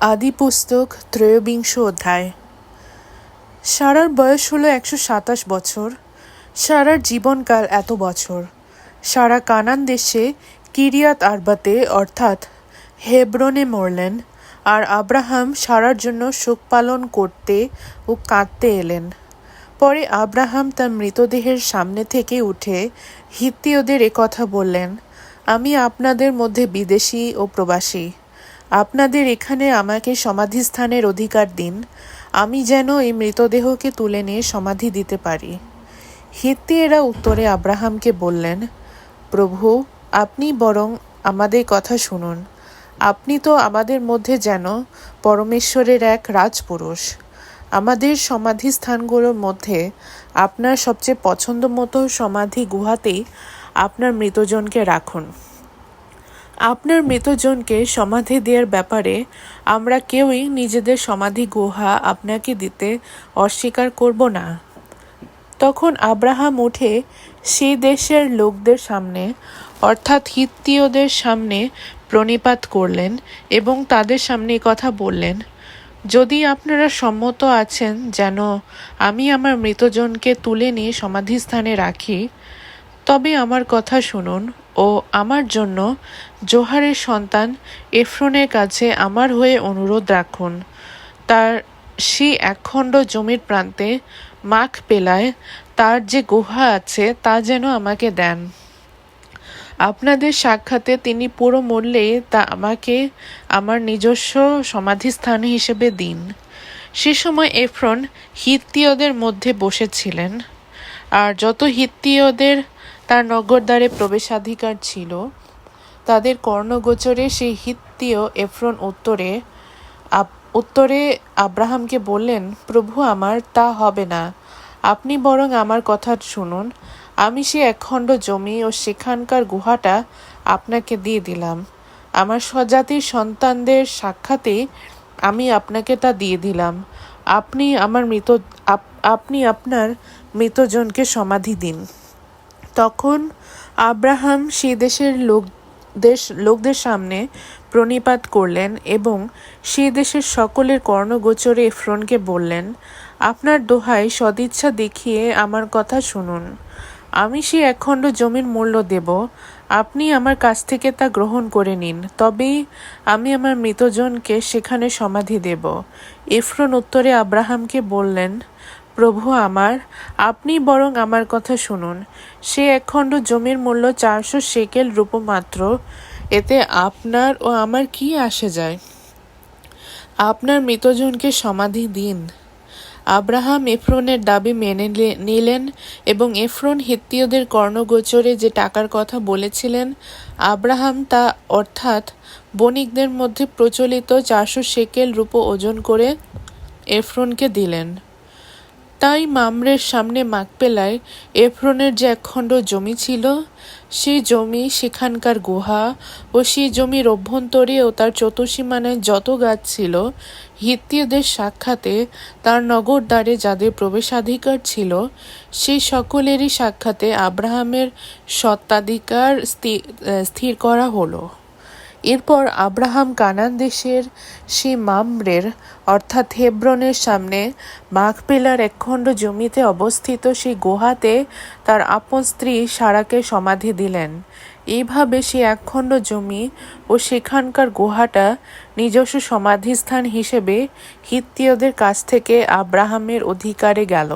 আদি পুস্তক, ত্রয়োবিংশ অধ্যায়। সারার বয়স হলো একশো সাতাশ বছর। সারার জীবনকাল এত বছর। সারা কানান দেশে কিরিয়াত আরবাতে, অর্থাৎ হেব্রনে মরলেন আর আব্রাহাম সারার জন্য শোক পালন করতে ও কাঁদতে এলেন। পরে আব্রাহাম তার মৃতদেহের সামনে থেকে উঠে হিত্তীয়দের কথা বললেন, আমি আপনাদের মধ্যে বিদেশি ও প্রবাসী। আপনাদের এখানে আমাকে সমাধিস্থানের অধিকার দিন। আমি যেন এই মৃতদেহকে তুলে নিয়ে সমাধি দিতে পারি। হিত্তিয়েরা উত্তরে আব্রাহামকে বললেন, প্রভু, আপনি বরং আমাদের কথা শুনুন। আপনি তো আমাদের মধ্যে যেন পরমেশ্বরের এক রাজপুরুষ। আমাদের সমাধি স্থানগুলোর মধ্যে আপনার সবচেয়ে পছন্দ মতো সমাধি গুহাতেই আপনার মৃতজনকে রাখুন। আপনার মৃতজনকে সমাধি দেওয়ার ব্যাপারে আমরা কেউই নিজেদের সমাধি গুহা আপনাকে দিতে অস্বীকার করব না। তখন আব্রাহাম উঠে সেই দেশের লোকদের সামনে, অর্থাৎ হিত্তীয়দের সামনে প্রণিপাত করলেন এবং তাদের সামনে কথা বললেন, যদি আপনারা সম্মত আছেন যেন আমি আমার মৃতজনকে তুলে নিয়ে সমাধিস্থানে রাখি তবে আমার কথা শুনুন ও আমার জন্য জোহারের সন্তান এফরনের কাছে আমার হয়ে অনুরোধ রাখুন। তার সেই একখণ্ড জমির প্রান্তে মাখ পেলায়, তার যে গুহা আছে তা যেন আমাকে দেন। আপনাদের সাক্ষাতে তিনি পুরো মূল্যে তা আমাকে আমার নিজস্ব সমাধিস্থান হিসেবে দিন। সে সময় এফরন হিত্তীয়দের মধ্যে বসেছিলেন। আর যত হিত্তীয়দের তার নগরদ্বারে প্রবেশাধিকার ছিল। তাদের কর্ণগোচরে সেই হিত্তীয় এফরন উত্তরে উত্তরে আব্রাহামকে বললেন, প্রভু আমার, তা হবে না। আপনি বরং আমার কথা শুনুন। আমি সে একখণ্ড জমি ও সেখানকার গুহাটা আপনাকে দিয়ে দিলাম। আমার স্বজাতির সন্তানদের সাক্ষাতে আমি আপনাকে তা দিয়ে দিলাম। আপনি আমার মৃত আপনি আপনার মৃতজনকে সমাধি দিন। তখন আব্রাহাম সে দেশের লোক দেশ, লোকদের সামনে প্রণিপাত করলেন এবং সে দেশের সকলের কর্ণগোচরে এফ্রনকে বললেন, আপনার দোহাই সদিচ্ছা দেখিয়ে আমার কথা শুনুন। আমি সে একখণ্ড জমির মূল্য দেব। আপনি আমার কাছ থেকে তা গ্রহণ করে নিন। তবেই আমি আমার মৃতজনকে সেখানে সমাধি দেব। এফরন উত্তরে আব্রাহামকে বললেন প্রভু আমার, আপনি বরং আমার কথা শুনুন। সে একখণ্ড জমির মূল্য চারশো সেকেল রূপ মাত্র, এতে আপনার ও আমার কি আসে যায়? আপনার মৃতজনকে সমাধি দিন। আব্রাহাম এফরনের দাবি মেনে নিলেন এবং এফরন হিত্তীয়দের কর্ণগোচরে যে টাকার কথা বলেছিলেন, আব্রাহাম তা অর্থাৎ বণিকদের মধ্যে প্রচলিত চারশো সেকেল রূপ ওজন করে এফরনকে দিলেন। তাই মামরের সামনে মাকপেলায় এফরনের যে একখণ্ড জমি ছিল, সেই জমি, সেখানকার গুহা ও সেই জমির অভ্যন্তরে ও তার চতুর্সীমানায় যত গাছ ছিল, হিত্তীয়দের সাক্ষাতে তার নগর দ্বারে যাদের প্রবেশাধিকার ছিল, সেই সকলেরই সাক্ষাতে আব্রাহামের সত্ত্বাধিকার স্থির করা হলো। এরপর আব্রাহাম কানান দেশের সে মামরের অর্থাৎ হেব্রনের সামনে মাঘপেলার একখণ্ড জমিতে অবস্থিত সেই গুহাতে তার আপন স্ত্রী সারাকে সমাধি দিলেন। এইভাবে সে একখণ্ড জমি ও সেখানকার গুহাটা নিজস্ব সমাধিস্থান হিসেবে হিত্তীয়দের কাছ থেকে আব্রাহামের অধিকারে গেল।